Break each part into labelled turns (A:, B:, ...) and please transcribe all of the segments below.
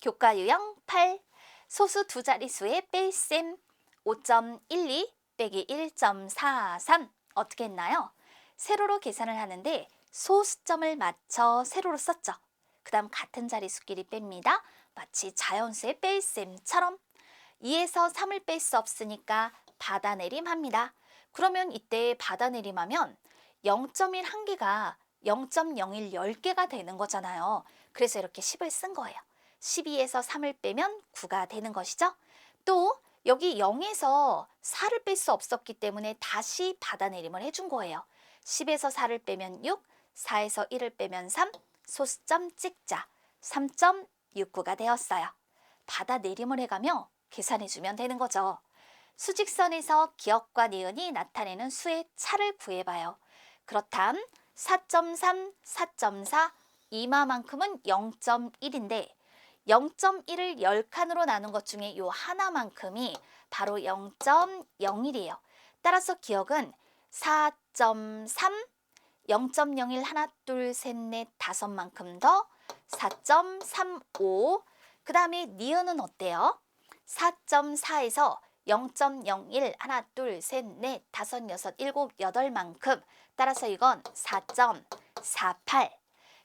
A: 교과 유형 8. 소수 두 자릿수의 뺄셈 5.12 빼기 1.43 어떻게 했나요? 세로로 계산을 하는데 소수점을 맞춰 세로로 썼죠. 그 다음 같은 자릿수끼리 뺍니다. 마치 자연수의 뺄셈처럼 2에서 3을 뺄 수 없으니까 받아내림 합니다. 그러면 이때 받아내림 하면 0.1 한 개가 0.01 10개가 되는 거잖아요. 그래서 이렇게 10을 쓴 거예요. 12에서 3을 빼면 9가 되는 것이죠. 또 여기 0에서 4를 뺄 수 없었기 때문에 다시 받아내림을 해준 거예요. 10에서 4를 빼면 6, 4에서 1을 빼면 3, 소수점 찍자. 3.69가 되었어요. 받아내림을 해가며 계산해주면 되는 거죠. 수직선에서 기억과 니은이 나타내는 수의 차를 구해봐요. 그렇담 4.3, 4.4, 이마만큼은 0.1인데 0.1을 10칸으로 나눈 것 중에 요 하나만큼이 바로 0.01이에요. 따라서 기억은 4.3, 0.01 하나, 둘, 셋, 넷, 다섯 만큼 더 4.35, 그 다음에 니은은 어때요? 4.4에서 0.01 하나, 둘, 셋, 넷, 다섯, 여섯, 일곱, 여덟 만큼 따라서 이건 4.48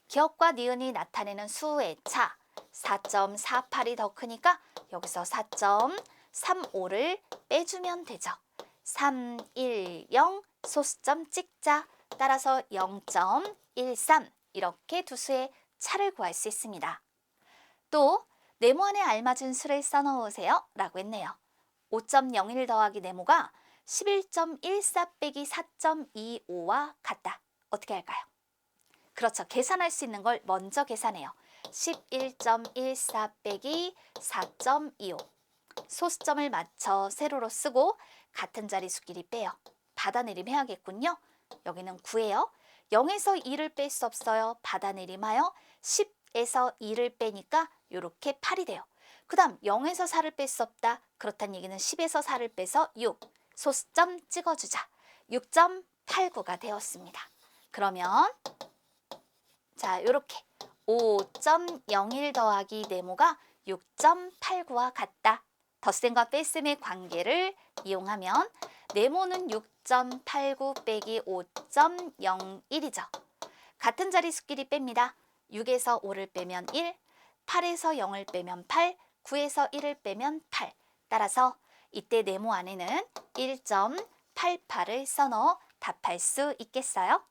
A: 기억과 니은이 나타내는 수의 차 4.48이 더 크니까 여기서 4.35를 빼주면 되죠. 310 소수점 찍자 따라서 0.13 이렇게 두 수의 차를 구할 수 있습니다. 또 네모 안에 알맞은 수를 써넣으세요 라고 했네요. 5.01 더하기 네모가 11.14 빼기 4.25와 같다. 어떻게 할까요? 그렇죠. 계산할 수 있는 걸 먼저 계산해요. 11.14 빼기 4.25 소수점을 맞춰 세로로 쓰고 같은 자리수끼리 빼요. 받아내림 해야겠군요. 여기는 9예요. 0에서 2를 뺄 수 없어요. 받아내림하여 10에서 2를 빼니까 이렇게 8이 돼요. 그 다음 0에서 4를 뺄 수 없다. 그렇다는 얘기는 10에서 4를 빼서 6. 소수점 찍어주자. 6.89가 되었습니다. 그러면 자 이렇게 5.01 더하기 네모가 6.89와 같다. 덧셈과 뺄셈의 관계를 이용하면 네모는 6.89 빼기 5.01이죠. 같은 자리수끼리 뺍니다. 6에서 5를 빼면 1, 8에서 0을 빼면 8, 9에서 1을 빼면 8. 따라서 이때 네모 안에는 1.88을 써넣어 답할 수 있겠어요?